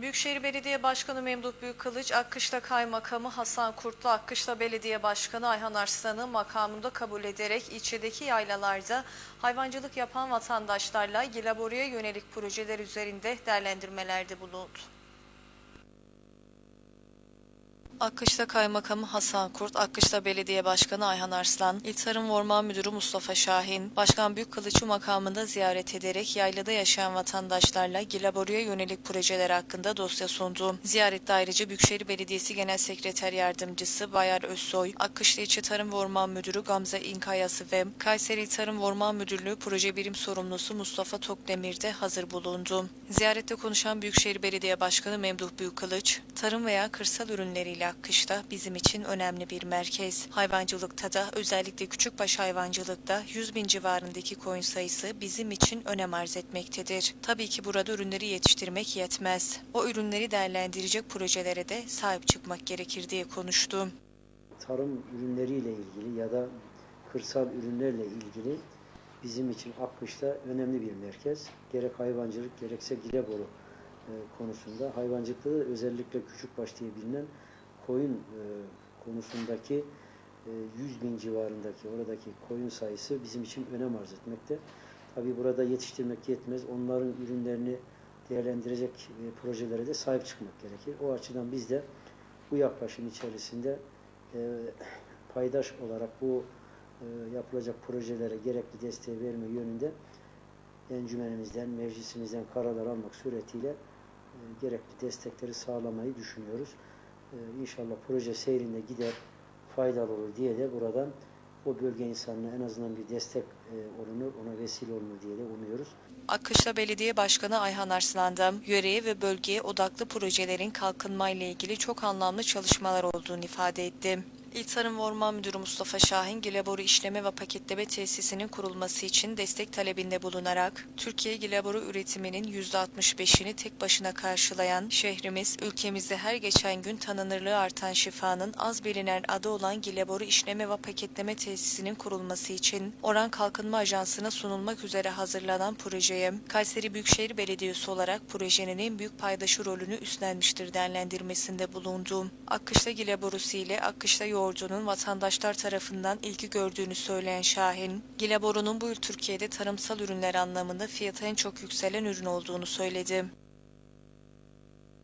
Büyükşehir Belediye Başkanı Memduh Büyükkılıç, Akkışla Kaymakamı Hasan Kurtlu, Akkışla Belediye Başkanı Ayhan Arslan'ı makamında kabul ederek ilçedeki yaylalarda hayvancılık yapan vatandaşlarla laboraya yönelik projeler üzerinde değerlendirmelerde bulundu. Akkışla Kaymakamı Hasan Kurt, Akkışla Belediye Başkanı Ayhan Arslan, İl Tarım Orman Müdürü Mustafa Şahin, Başkan Büyükkılıç'ı makamında ziyaret ederek yaylada yaşayan vatandaşlarla laboraya yönelik projeler hakkında dosya sundu. Ziyarette ayrıca Büyükşehir Belediyesi Genel Sekreter Yardımcısı Bayar Özsoy, Akkışla İlçe Tarım ve Orman Müdürü Gamze İnkayası ve Kayseri Tarım ve Orman Müdürlüğü Proje Birim Sorumlusu Mustafa Tokdemir de hazır bulundu. Ziyarette konuşan Büyükşehir Belediye Başkanı Memduh Büyükkılıç, tarım veya kırsal ürünleriyle Akkış'ta bizim için önemli bir merkez. Hayvancılıkta da özellikle küçükbaş hayvancılıkta 100 bin civarındaki koyun sayısı bizim için önem arz etmektedir. Tabii ki burada ürünleri yetiştirmek yetmez. O ürünleri değerlendirecek projelere de sahip çıkmak gerekir diye konuştu. tarım ürünleriyle ilgili ya da kırsal ürünlerle ilgili bizim için Akkış'ta önemli bir merkez. Gerek hayvancılık gerekse Gileboru e, konusunda. Hayvancılıkta da özellikle küçükbaş diye bilinen koyun e, konusundaki e, 100 bin civarındaki oradaki koyun sayısı bizim için önem arz etmekte. Tabii burada yetiştirmek yetmez. Onların ürünlerini değerlendirecek e, projelere de sahip çıkmak gerekir. O açıdan biz de bu yaklaşım içerisinde e, paydaş olarak bu e, yapılacak projelere gerekli desteği verme yönünde encümenimizden, meclisimizden kararlar almak suretiyle e, gerekli destekleri sağlamayı düşünüyoruz. E, İnşallah proje seyrinde gider, faydalı olur diye de buradan o bölge insanına en azından bir destek e, olunur, ona vesile olunur diye de umuyoruz. Akkışla Belediye Başkanı Ayhan Arslan da yöreye ve bölgeye odaklı projelerin kalkınmayla ilgili çok anlamlı çalışmalar olduğunu ifade etti. İl Tarım ve Orman Müdürü Mustafa Şahin, Gilaboru İşleme ve Paketleme Tesisinin kurulması için destek talebinde bulunarak, Türkiye Gilaboru üretiminin %65'ini tek başına karşılayan şehrimiz, ülkemizde her geçen gün tanınırlığı artan şifanın az bilinen adı olan Gilaboru İşleme ve Paketleme Tesisinin kurulması için Oran Kalkınma Ajansı'na sunulmak üzere hazırlanan projeye, Kayseri Büyükşehir Belediyesi olarak projenin en büyük paydaşı rolünü üstlenmiştir değerlendirmesinde bulundu. Akkışla Gilaborusu ile Akkışla yoğurdunun vatandaşlar tarafından ilgi gördüğünü söyleyen Şahin, Gilaboru'nun bu yıl Türkiye'de tarımsal ürünler anlamında fiyatı en çok yükselen ürün olduğunu söyledi.